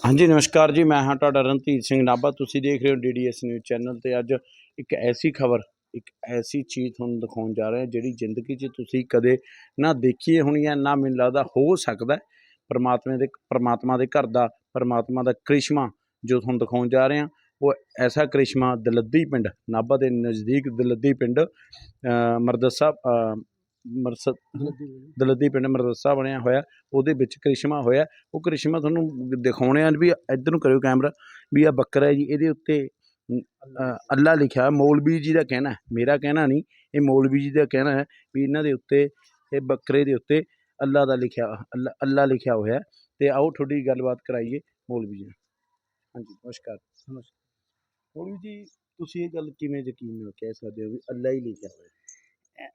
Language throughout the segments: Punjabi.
ਹਾਂਜੀ, ਨਮਸਕਾਰ ਜੀ, ਮੈਂ ਹਾਂ ਤੁਹਾਡਾ ਰਣਧੀਰ ਸਿੰਘ ਨਾਭਾ। ਤੁਸੀਂ ਦੇਖ ਰਹੇ ਹੋ ਡੀਡੀਐਸ ਨਿਊਜ਼ ਚੈਨਲ ਤੇ ਅੱਜ ਇੱਕ ਐਸੀ ਖਬਰ, ਇੱਕ ਐਸੀ ਚੀਜ਼ ਤੁਹਾਨੂੰ ਦਿਖਾਉਣ ਜਾ ਰਹੇ ਹਾਂ ਜਿਹੜੀ ਜ਼ਿੰਦਗੀ 'ਚ ਤੁਸੀਂ ਕਦੇ ਨਾ ਦੇਖੀ ਹੋਣੀ ਹੈ, ਨਾ ਮੈਨੂੰ ਲੱਗਦਾ ਹੋ ਸਕਦਾ ਪਰਮਾਤਮਾ ਦੇ ਪਰਮਾਤਮਾ ਦੇ ਘਰ ਦਾ, ਪਰਮਾਤਮਾ ਦਾ ਕ੍ਰਿਸ਼ਮਾ ਜੋ ਤੁਹਾਨੂੰ ਦਿਖਾਉਣ ਜਾ ਰਹੇ ਹਾਂ ਉਹ ਐਸਾ ਕ੍ਰਿਸ਼ਮਾ ਦਲੱਦੀ ਪਿੰਡ, ਨਾਭਾ ਦੇ ਨਜ਼ਦੀਕ ਦਲੱਦੀ ਪਿੰਡ ਮਰਦਸਾ ਅ, ਮਰਸ ਦਲੱਦੀ ਪਿੰਡ ਮਰਦਸਾ ਬਣਿਆ ਹੋਇਆ ਉਹਦੇ ਵਿੱਚ ਕ੍ਰਿਸ਼ਮਾ ਹੋਇਆ ਉਹ ਕ੍ਰਿਸ਼ਮਾ ਤੁਹਾਨੂੰ ਦਿਖਾਉਣੇ ਆ ਵੀ ਇੱਧਰ ਨੂੰ ਕਰਿਓ ਕੈਮਰਾ ਵੀ ਆ ਬੱਕਰਾ ਹੈ ਜੀ ਇਹਦੇ ਉੱਤੇ ਅੱਲਾ ਲਿਖਿਆ ਹੈ। ਮੌਲਵੀ ਜੀ ਦਾ ਕਹਿਣਾ ਮੇਰਾ ਕਹਿਣਾ ਨਹੀਂ ਇਹ ਮੌਲਵੀ ਜੀ ਦਾ ਕਹਿਣਾ ਹੈ ਵੀ ਇਹਨਾਂ ਦੇ ਉੱਤੇ ਇਹ ਬੱਕਰੇ ਦੇ ਉੱਤੇ ਅੱਲਾ ਦਾ ਲਿਖਿਆ ਅੱਲਾ ਅੱਲਾ ਲਿਖਿਆ ਹੋਇਆ ਹੈ। ਤੇ ਆਓ ਤੁਹਾਡੀ ਗੱਲਬਾਤ ਕਰਾਈਏ ਮੌਲਵੀ ਜੀ ਨਾਲ। ਹਾਂਜੀ ਨਮਸਕਾਰ ਨਮਸਕਾਰ ਮੌਲਵੀ ਜੀ ਤੁਸੀਂ ਇਹ ਗੱਲ ਕਿਵੇਂ ਯਕੀਨ ਨਾਲ ਕਹਿ ਸਕਦੇ ਹੋ ਵੀ ਅੱਲਾ ਹੀ ਲਿਖਿਆ ਹੋਇਆ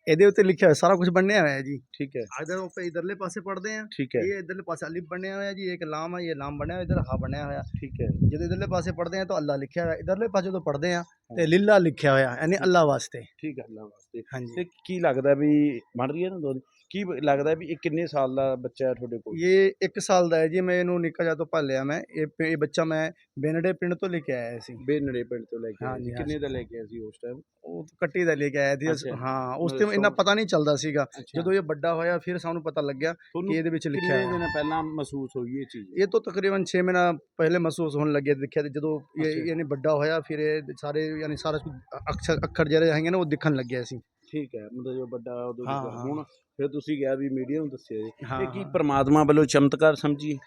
ਇਹਦੇ ਉੱਤੇ ਲਿਖਿਆ ਹੋਇਆ ਸਾਰਾ ਕੁਝ ਬਣਿਆ ਹੋਇਆ ਹੈ ਜੀ ਠੀਕ ਹੈ। ਇਧਰ ਉੱਪਰ ਇਧਰਲੇ ਪਾਸੇ ਪੜਦੇ ਆ। ਠੀਕ ਹੈ। ਇਹ ਇਧਰਲੇ ਪਾਸੇ ਅਲਿਫ ਬਣਿਆ ਹੋਇਆ ਜੀ ਇੱਕ ਲਾਮ ਹੈ ਇਹ ਲਾਮ ਬਣਿਆ ਹੋਇਆ ਇਧਰ ਹਾ ਬਣਿਆ ਹੋਇਆ। ਠੀਕ ਹੈ। ਜਦੋਂ ਇਧਰਲੇ ਪਾਸੇ ਪੜਦੇ ਆ ਤਾਂ ਅੱਲਾ ਲਿਖਿਆ ਹੋਇਆ ਇਧਰਲੇ ਪਾਸੇ ਜਦੋਂ ਪੜਦੇ ਆ ਤੇ ਲਿਲਾ ਲਿਖਿਆ ਹੋਇਆ ਯਾਨੀ ਅੱਲਾ ਵਾਸਤੇ। ਠੀਕ ਹੈ ਅੱਲਾ ਵਾਸਤੇ। ਹਾਂਜੀ। ਤੇ ਕੀ ਲੱਗਦਾ ਵੀ ਬਣ ਰਹੀ ਹੈ ਨਾ ਦੋ ਦੀ ਕੀ ਲੱਗਦਾ ਵੀ ਇਹ ਕਿੰਨੇ ਸਾਲ ਦਾ ਬੱਚਾ ਹੈ ਤੁਹਾਡੇ ਕੋਲ? ਇਹ 1 ਸਾਲ ਦਾ ਹੈ ਜੀ ਮੈਂ ਇਹਨੂੰ ਨਿੱਕਾ ਜਿਹਾ ਤੋਂ ਪਾਲਿਆ ਮੈਂ। ਇਹ ਪ- ਇਹ ਬੱਚਾ ਮੈਂ ਬੇਨੜੇ ਪਿੰਡ ਤੋਂ ਲੈ ਕੇ ਆਇਆ ਸੀ। ਬੇਨੜੇ ਪਿੰਡ ਤੋਂ ਲੈ ਕੇ ਆਏ ਹਾਂਜੀ, ਸੀ। ਕਿੰਨੇ ਦਾ ਲੈ ਕੇ ਆਏ ਸੀ ਉਸ ਟਾਈਮ ਉਹ ਕੱਟੀ ਦਾ ਲੈ ਕੇ ਆਇਆ ਸੀ। ਅੱਛਾ। ਹਾਂ ਉਸ ਮਤਲਬ ਇੰਨਾ ਸੌ- ਪਤਾ ਨਹੀਂ ਚੱਲਦਾ ਸੀਗਾ। ਜਦੋਂ ਇਹ ਵੱਡਾ ਹੋਇਆ ਫਿਰ ਸਾਨੂੰ ਪਤਾ ਲੱਗਿਆ ਕਿ ਤੁਹਾਨੂੰ ਇਹਦੇ ਵਿੱਚ ਲਿਖਿਆ ਕਿੰਨੇ ਹੋਇਆ। ਦਿਨ ਪਹਿਲਾਂ ਮਹਿਸੂਸ ਹੋਈ ਇਹ ਚੀਜ਼? ਇਹ ਤੋਂ ਤਕਰੀਬਨ 6 ਮਹੀਨਾ ਪਹਿਲੇ ਮਹਿਸੂਸ ਹੋਣ ਲੱਗੇ ਦੇਖਿਆ ਤੇ ਜਦੋਂ ਇਹ। ਇਹਨੇ ਵੱਡਾ ਹੋਇਆ ਫਿਰ ਇਹ ਸਾਰੇ ਯਾਨੀ ਸਾਰਾ ਕੁਝ ਅਕਸ਼ਰ ਅੱਖਰ ਜਿਹੜੇ ਹੈਗੇ ਨੇ ਉਹ ਦਿਖਣ ਲੱਗਿਆ ਸੀ। ਠੀਕ ਹੈ ਮਤਲਬ ਜੋ ਵੱਡਾ ਉਦੋਂ। ਹੁਣ ਫਿਰ ਤੁਸੀਂ ਕਿਹਾ ਵੀ ਮੀਡੀਆ ਨੂੰ ਦੱਸਿਆ ਜੀ। ਇਹ ਕੀ ਪ੍ਰਮਾਤਮਾ ਵੱਲੋਂ ਚਮਤਕਾਰ ਸਮਝੀ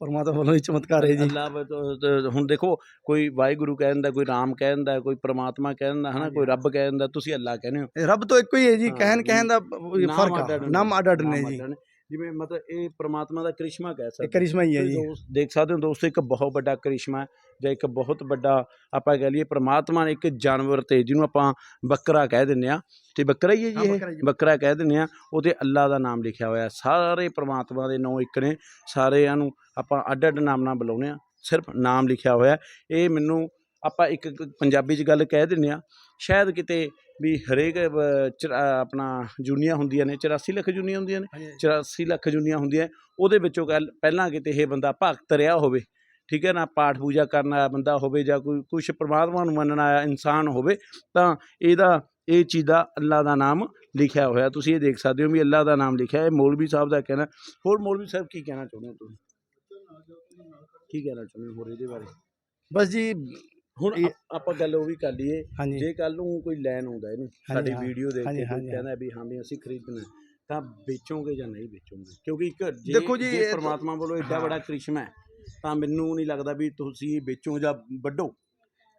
ਪਰਮਾਤਮਾ ਵੱਲੋਂ ਹੀ ਚਮਤਕਾਰ ਹੈ ਜੀ। ਅੱਲਾਹ ਹੁਣ ਦੇਖੋ ਕੋਈ ਵਾਹਿਗੁਰੂ ਕਹਿ ਦਿੰਦਾ ਕੋਈ ਰਾਮ ਕਹਿ ਦਿੰਦਾ ਕੋਈ ਪ੍ਰਮਾਤਮਾ ਕਹਿ ਦਿੰਦਾ ਹਨਾ ਕੋਈ ਰੱਬ ਕਹਿ ਦਿੰਦਾ ਤੁਸੀਂ ਅੱਲਾਹ ਕਹਿੰਦੇ ਹੋ। ਰੱਬ ਤੋਂ ਇੱਕੋ ਹੀ ਹੈ ਜੀ ਕਹਿਣ ਜੀ। ਕਹਿਣ ਦਾ ਫ਼ਰਕ। ਨਾਮ ਅੱਡ ਅੱਡ ਨੇ ਜੀ। ਜਿਵੇਂ ਮਤਲਬ ਇਹ ਪ੍ਰਮਾਤਮਾ ਦਾ ਕ੍ਰਿਸ਼ਮਾ ਕਹਿ ਇਹ ਸਕਦੇ ਕਰਿਸ਼ਮਾ ਹੀ ਹੈ ਜੀ ਦੋਸਤ ਦੇਖ ਸਕਦੇ ਹੋ ਦੋਸਤੋ ਇੱਕ ਬਹੁਤ ਵੱਡਾ ਕ੍ਰਿਸ਼ਮਾ ਹੈ ਜਾਂ ਇੱਕ ਬਹੁਤ ਵੱਡਾ ਆਪਾਂ ਕਹਿ ਲਈਏ ਪ੍ਰਮਾਤਮਾ ਨੇ ਇੱਕ ਜਾਨਵਰ ਤੇ ਜਿਹਨੂੰ ਆਪਾਂ ਬੱਕਰਾ ਕਹਿ ਦਿੰਦੇ ਆ ਤੇ ਬੱਕਰਾ ਹੀ ਹੈ ਜੀ ਇਹ। ਬੱਕਰਾ ਕਹਿ ਦਿੰਦੇ ਆ ਉਹਤੇ ਅੱਲਾ ਦਾ ਨਾਮ ਲਿਖਿਆ ਹੋਇਆ। ਸਾਰੇ ਪ੍ਰਮਾਤਮਾ ਦੇ ਨਾਂ ਇੱਕ ਨੇ ਸਾਰਿਆਂ ਨੂੰ ਆਪਾਂ ਅੱਡ ਅੱਡ ਨਾਮ ਨਾਲ ਬੁਲਾਉਂਦੇ ਆ ਸਿਰਫ ਨਾਮ ਲਿਖਿਆ ਹੋਇਆ। ਇਹ ਮੈਨੂੰ ਆਪਾਂ ਇੱਕ ਪੰਜਾਬੀ 'ਚ ਗੱਲ ਕਹਿ ਦਿੰਦੇ ਆ ਸ਼ਾਇਦ ਕਿਤੇ ਵੀ ਹਰੇਕ ਆਪਣਾ ਜੁਨੀਆਂ ਹੁੰਦੀਆਂ ਨੇ 84 ਲੱਖ ਜੁਨੀਆਂ ਹੁੰਦੀਆਂ ਨੇ 84 ਲੱਖ ਜੁਨੀਆਂ ਹੁੰਦੀਆਂ ਉਹਦੇ ਵਿੱਚੋਂ ਗੱਲ ਪਹਿਲਾਂ ਕਿਤੇ ਇਹ ਬੰਦਾ ਭਗਤ ਰਿਹਾ ਹੋਵੇ ਠੀਕ ਹੈ ਨਾ ਪਾਠ ਪੂਜਾ ਕਰਨ ਵਾਲਾ ਬੰਦਾ ਹੋਵੇ ਜਾਂ ਕੋਈ ਕੁਛ ਪ੍ਰਮਾਤਮਾ ਨੂੰ ਮੰਨਣ ਆਇਆ ਇਨਸਾਨ ਹੋਵੇ ਤਾਂ ਇਹਦਾ ਇਹ ਚੀਜ਼ ਦਾ ਅੱਲਾ ਦਾ ਨਾਮ ਲਿਖਿਆ ਹੋਇਆ ਤੁਸੀਂ ਇਹ ਦੇਖ ਸਕਦੇ ਹੋ ਵੀ ਅੱਲਾ ਦਾ ਨਾਮ ਲਿਖਿਆ ਹੈ ਮੌਲਵੀ ਸਾਹਿਬ ਦਾ ਕਹਿਣਾ ਹੋਰ ਮੌਲਵੀ ਸਾਹਿਬ ਕੀ ਕਹਿਣਾ ਚਾਹੁੰਦੇ ਹੋ ਤੁਸੀਂ? ਕੀ ਕਹਿਣਾ ਚਾਹੁੰਦੇ ਹੋ ਹੋਰ ਇਹਦੇ ਬਾਰੇ? ਬਸ ਜੀ ਹੁਣ ਆਪ- ਆਪਾਂ ਗੱਲ ਉਹ ਵੀ ਕਰ ਲਈਏ ਹਾਂਜੀ ਜੇ ਕੱਲ ਨੂੰ ਕੋਈ ਲੈਣ ਆਉਂਦਾ ਇਹਨੂੰ ਸਾਡੀ ਹਾਂ। ਵੀਡੀਓ ਦੇਖ ਹਾਂਜੀ, ਕੇ ਕੋਈ ਹਾਂਜੀ, ਕਹਿੰਦਾ ਵੀ ਹਾਂ ਵੀ ਅਸੀਂ ਖਰੀਦਣਾ ਹੈ, ਤਾਂ ਵੇਚੋਗੇ ਜਾਂ ਨਹੀਂ ਵੇਚੋਗੇ ਕਿਉਂਕਿ ਇੱਕ ਜੇ ਦੇਖੋ ਜੀ, ਜੇ ਇਹ ਤਾਂ- ਪ੍ਰਮਾਤਮਾ ਵੱਲੋਂ ਹਾਂ। ਬੜਾ ਕ੍ਰਿਸ਼ਮਾ ਹੈ ਤਾਂ ਮੈਨੂੰ ਨਹੀਂ ਲੱਗਦਾ ਵੀ ਤੁਸੀਂ ਵੇਚੋ ਜਾਂ ਵੱਡੋ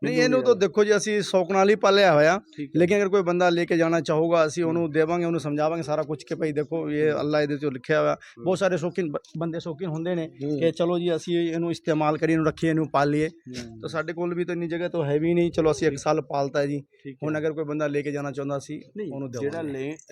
ਨਹੀਂ ਇਹਨੂੰ ਤਾਂ। ਦੇਖੋ ਜੀ ਅਸੀਂ ਸ਼ੌਕ ਨਾਲ ਹੀ ਪਾਲਿਆ ਹੋਇਆ। ਲੇਕਿਨ ਅਗਰ ਕੋਈ ਬੰਦਾ ਲੈ ਕੇ ਜਾਣਾ ਚਾਹੂਗਾ ਅਸੀਂ ਉਹਨੂੰ ਦੇਵਾਂਗੇ ਉਹਨੂੰ ਸਮਝਾਵਾਂਗੇ ਸਾਰਾ ਕੁਝ ਕਿ ਭਾਈ ਦੇਖੋ ਇਹ ਅੱਲਾ ਇਹਦੇ 'ਚ ਲਿਖਿਆ ਹੋਇਆ। ਬਹੁਤ ਸਾਰੇ ਸ਼ੌਕੀਨ ਬੰਦੇ ਸ਼ੌਕੀਨ ਹੁੰਦੇ ਨੇ ਕਿ ਚਲੋ ਜੀ ਅਸੀਂ ਇਹਨੂੰ ਇਸਤੇਮਾਲ ਕਰੀਏ ਇਹਨੂੰ ਰੱਖੀਏ ਇਹਨੂੰ ਪਾਲੀਏ ਹੂੰ, ਤਾਂ ਸਾਡੇ ਕੋਲ ਵੀ ਤਾਂ ਇੰਨੀ ਜਗ੍ਹਾ ਤਾਂ ਹੈ ਵੀ ਨਹੀਂ। ਚਲੋ ਅਸੀਂ ਇੱਕ ਸਾਲ ਪਾਲਤਾ ਜੀ। ਹੁਣ। ਅਗਰ ਕੋਈ ਬੰਦਾ ਲੈ ਕੇ ਜਾਣਾ ਚਾਹੁੰਦਾ ਸੀ ਉਹਨੂੰ ਜਿਹੜਾ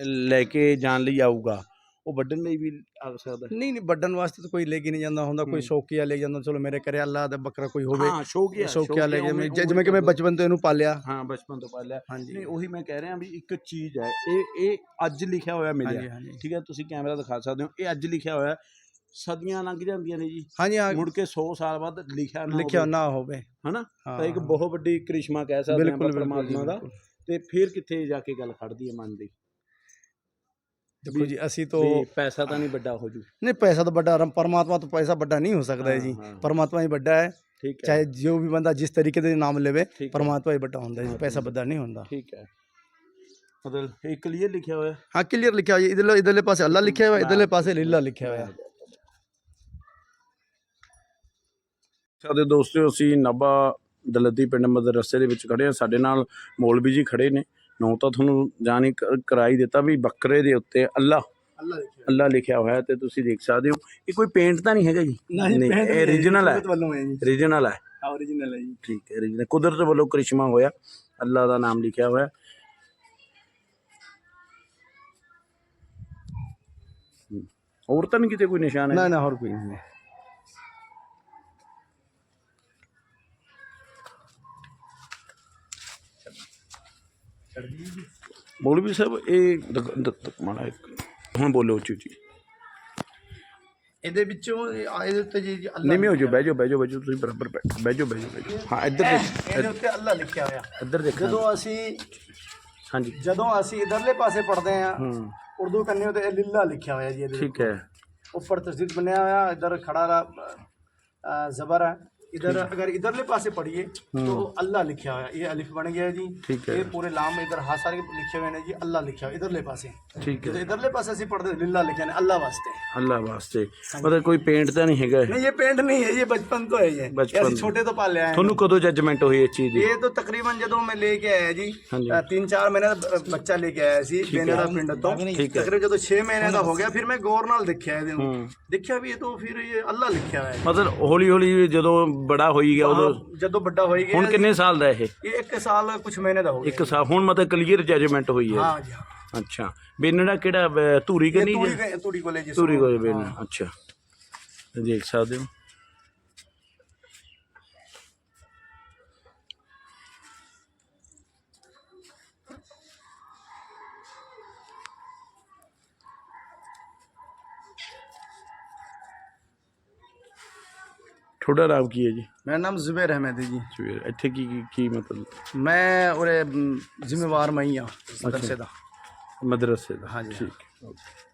ਲੈ ਕੇ ਜਾਣ ਲਈ ਆਊਗਾ ਉਹ ਵੱਢਣ ਲਈ ਵੀ ਆ ਸਕਦਾ ਹੈ। ਨਹੀਂ ਨਹੀਂ ਵੱਡਣ ਵਾਸਤੇ ਤਾਂ ਕੋਈ ਲੈ ਕੇ ਨਹੀਂ ਜਾਂਦਾ ਹੁੰਦਾ ਕੋਈ ਹੂੰ। ਸ਼ੌਕੀਆ ਲੈ ਜਾਂਦਾ ਚਲੋ ਮੇਰੇ ਘਰੇ ਅੱਲਾ ਦਾ ਬੱਕਰਾ ਕੋਈ ਹੋਵੇ। ਹਾਂ ਸ਼ੌਕੀਆ ਸ਼ੌਕੀਆ ਲੈ ਕੇ ਮੈਂ- ਜਿਵੇਂ ਕਿ ਮੈਂ ਬਚਪਨ ਤੋਂ ਇਹਨੂੰ ਪਾਲਿਆ। ਹਾਂ ਬਚਪਨ ਤੋਂ ਪਾਲਿਆ। ਹਾਂਜੀ। ਨਹੀਂ ਉਹੀ ਮੈਂ ਕਹਿ ਰਿਹਾ ਵੀ ਇੱਕ ਚੀਜ਼ ਹੈ ਇਹ ਇਹ ਅੱਜ ਲਿਖਿਆ ਹੋਇਆ ਮਿਲਿਆ। ਹਾਂਜੀ ਹਾਂਜੀ। ਠੀਕ ਹੈ ਤੁਸੀਂ ਕੈਮਰਾ ਦਿਖਾ ਸਕਦੇ ਹੋ ਇਹ ਅੱਜ ਲਿਖਿਆ ਹੋਇਆ। ਹੈ। ਸਦੀਆਂ ਲੰਘ ਜਾਂਦੀਆਂ ਨੇ ਜੀ। ਹਾਂਜੀ ਹਾਂ। ਮੁੜ ਕੇ 100 ਸਾਲ ਬਾਅਦ ਲਿਖਿਆ ਨਾ ਲਿਖਿਆ ਹੋਵੇ, ਨਾ ਹੋਵੇ। ਹਨਾ? ਤਾਂ ਇੱਕ ਹਾਂ। ਬਹੁਤ ਵੱਡੀ ਕ੍ਰਿਸ਼ਮਾ ਕਹਿ ਸਕਦੇ ਹਾਂ ਬਿਲਕੁਲ ਆਪਾਂ ਬਿਲਕੁਲ ਜੀ, ਪਰਮਾਤਮਾ ਦਾ। ਬਿਲਕੁਲ। ਤੇ ਫਿਰ ਕਿੱਥੇ ਜਾ ਕੇ ਗੱਲ ਖੜਦੀ ਹੈ ਮਨ ਦੀ? ਦੇਖੋ ਜੀ ਅਸੀਂ ਤਾਂ ਵੀ ਪੈਸਾ ਤਾਂ ਨਹੀਂ ਵੱਡਾ ਹੋ ਜੂ। ਨਹੀਂ ਪੈਸਾ ਤਾਂ ਵੱਡਾ ਰਮ- ਪਰਮਾਤਮਾ ਤੋਂ ਪੈਸਾ ਵੱਡਾ ਨਹੀਂ ਹੋ ਸਕਦਾ ਹੈ ਜੀ। ਹਾਂ, ਹਾਂ। ਪਰਮਾਤਮਾ ਹੀ ਵੱਡਾ ਹੈ। ਠੀਕ ਹੈ। ਚਾਹੇ ਜੋ ਵੀ ਬੰਦਾ ਜਿਸ ਤਰੀਕੇ ਦੇ ਨਾਮ ਲਵੇ ਠੀਕ ਹੈ। ਪਰਮਾਤਮਾ ਹੀ ਵੱਡਾ ਹੁੰਦਾ ਹੈ ਜੀ ਪੈਸਾ। ਵੱਡਾ ਨਹੀਂ ਹੁੰਦਾ। ਠੀਕ ਹੈ। ਮਤਲਬ ਇਹ ਕਲੀਅਰ ਲਿਖਿਆ ਹੋਇਆ? ਹਾਂ ਕਲੀਅਰ ਲਿਖਿਆ ਹੋਇਆ ਜੀ। ਇਧਰਲੇ ਇਧਰਲੇ ਪਾਸੇ ਅੱਲਾ ਲਿਖਿਆ ਹੋਇਆ ਇਧਰਲੇ ਪਾਸੇ ਲੀਲਾ ਲਿਖਿਆ ਹੋਇਆ। ਸਾਡੇ ਦੋਸਤੋ ਅਸੀਂ ਨਾਭਾ ਦਲੱਦੀ ਪਿੰਡ ਮਦਰਸੇ ਦੇ ਵਿੱਚ ਖੜੇ ਆ ਸਾਡੇ ਨਾਲ ਮੌਲਵੀ ਜੀ ਖੜੇ ਨੇ। ਨੌ ਤਾਂ ਤੁਹਾਨੂੰ ਜਾਣੀ ਕਰਾਈ ਦਿੱਤਾ ਵੀ ਬੱਕਰੇ ਦੇ ਉੱਤੇ ਅੱਲਾ। ਅੱਲਾ ਲਿਖਿਆ ਹੋਇਆ। ਹੈ ਤੇ ਤੁਸੀਂ ਦੇਖ ਸਕਦੇ ਹੋ। ਇਹ ਕੋਈ ਪੇਂਟ ਤਾਂ ਨਹੀਂ ਹੈਗਾ ਜੀ? ਇਹ origignal ਹੈ। origignal ਹੈ ਜੀ। ਠੀਕ ਹੈ original ਕੁਦਰਤ ਵੱਲੋਂ ਕ੍ਰਿਸ਼ਮਾ ਹੋਇਆ। ਅੱਲਾ ਦਾ ਨਾਮ ਲਿਖਿਆ ਹੋਇਆ। ਹੋਰ ਤਾਂ ਨਹੀਂ ਕਿਤੇ ਕੋਈ ਨਿਸ਼ਾਨ ਨਾ ਹੈ? ਨਾ ਹੋਰ ਕੋਈ ਨਹੀਂ ਮੌਲਵੀ ਸਾਹਿਬ ਇਹ ਇੱਕ ਹੁਣ ਬੋਲੋ ਉੱਚੀ ਉੱਚੀ। ਇਹਦੇ ਵਿੱਚੋਂ ਇਹਦੇ ਉੱਤੇ ਜੀ ਜੀ ਅੱਲਾ ਨਿਮੇ ਹੋ ਜਾਓ ਬਹਿ ਜਾਓ ਬਹਿ ਜਾਓ ਬਹਿ ਜਾਓ ਤੁਸੀਂ ਬਰਾਬਰ ਬਹਿ ਬਹਿ ਜਾਓ ਬਹਿ ਜਾਓ ਬਹਿ ਜਾਓ। ਹਾਂ ਇੱਧਰ ਦੇਖ ਇਹਦੇ ਉੱਤੇ ਅੱਲਾ ਲਿਖਿਆ ਹੋਇਆ। ਇੱਧਰ ਦੇਖੋ ਜਦੋਂ ਅਸੀਂ ਹਾਂਜੀ। ਜਦੋਂ ਅਸੀਂ ਇਧਰਲੇ ਪਾਸੇ ਪੜ੍ਹਦੇ ਆ ਹੂੰ। ਉਰਦੂ ਕੰਨੇ ਉਤੇ ਇਹ ਲਿੱਲਾ ਲਿਖਿਆ ਹੋਇਆ ਜੀ ਇਹਦੇ ਠੀਕ ਹੈ। ਉੱਪਰ ਤਸਦੀਦ ਬਣਿਆ ਹੋਇਆ ਇਧਰ ਖੜਾ ਰਾ ਜ਼ਬਰ ਹੈ। इधर अगर इधरले पासे पढ़िए तो अल्लाह लिखा हुआ है ये अलिफ बन गया जी ठीक है ये पूरे लाम इधर हाथ सारे लिखे हुए हैं जी अल्लाह लिखा हुआ इधरले पासे ਠੀਕ ਹੈ। ਇਧਰਲੇ ਪਾਸੇ ਅਸੀਂ ਪੜਦੇ ਲਿੱਲਾ ਲਿਖਿਆ ਨੇ ਅੱਲਾ ਵਾਸਤੇ। ਅੱਲਾ ਵਾਸਤੇ। ਮਤਲਬ ਕੋਈ ਪੇਂਟ ਤਾਂ ਨਹੀਂ ਹੈਗਾ? ਇਹ। ਨਹੀਂ ਇਹ पेंट नहीं है ये बचपन तो है ये बचपन। ये ਅਸੀਂ छोटे तो पाल ले आए हैं। ਤੁਹਾਨੂੰ ਕਦੋਂ ਜੱਜਮੈਂਟ ਹੋਈ ਇਸ ਚੀਜ਼ ਦੀ? ਇਹ ਤਾਂ ਤਕਰੀਬਨ ਜਦੋਂ ਮੈਂ ਲੈ ਕੇ ਆਇਆ ਜੀ ਹਾਂਜੀ। ਅ, ਤਿੰਨ ਚਾਰ ਮਹੀਨੇ ਦਾ ਬ- ਬੱਚਾ ਲੈ ਕੇ ਆਇਆ ਸੀ ਬੇਨੇ ਦਾ ਪਿੰਡ ਤੋਂ। ਠੀਕ ਹੈ। ਤਕਰੀਬਨ ਜਦੋਂ 6 ਮਹੀਨੇ ਦਾ ਹੋ ਗਿਆ ਫਿਰ ਮੈਂ ਗੌਰ ਨਾਲ ਦੇਖਿਆ ਇਹਦੇ ਨੂੰ ਦੇਖਿਆ ਵੀ ਇਹ ਤਾਂ ਫਿਰ ਇਹ ਅੱਲਾ ਲਿਖਿਆ ਹੋਇਆ ਹੈ। ਮਤਲਬ ਹੌਲੀ ਹੌਲੀ ਜਦੋਂ ਬੜਾ ਹੋਈ ਗਿਆ ਉਦੋਂ। ਜਦੋਂ ਵੱਡਾ ਹੋਈ ਗਿਆ ਹੁਣ ਕਿੰਨੇ ਸਾਲ ਦਾ ਇਹ? ਇਹ ਇੱਕ ਸਾਲ ਕੁਝ ਮਹੀਨੇ ਦਾ ਹੋ ਗਿਆ ਇੱਕ ਸਾਲ ਹੁਣ ਮਤਲਬ ਕਲੀਅਰ ਜੱਜਮੈਂਟ ਹੋਈ ਹੈ। ਹਾਂ ਜੀ ਹਾਂ। ਅੱਛਾ। ਬੇਨੜਾ ਕਿਹੜਾ ਅਹ, ਧੂਰੀ ਕਿ ਇਹ ਨਹੀਂ ਜੀ? ਤੂੜੀ ਕੋਲੇ ਜੀ ਧੂਰੀ ਕੋਲ ਬੇਨੜਾ ਅੱਛਾ। ਦੇਖ ਸਕਦੇ ਹੋ। ਤੁਹਾਡਾ ਨਾਮ ਕੀ ਹੈ ਜੀ? ਮੇਰਾ ਨਾਮ ਜ਼ੁਬੈਰ ਅਹਿਮਦ ਹੈ ਜੀ। ਸਵੇਰ ਇੱਥੇ ਕੀ ਕੀ- ਕੀ ਮਤਲਬ? ਮੈਂ ਉਰੇ ਮ, ਜ਼ਿੰਮੇਵਾਰ ਮੈਂ ਹੀ ਹਾਂ ਮਦਰਸੇ ਦਾ। ਮਦਰਸੇ ਦਾ ਹਾਂਜੀ, ਹਾਂ। ਠੀਕ ਹੈ, okay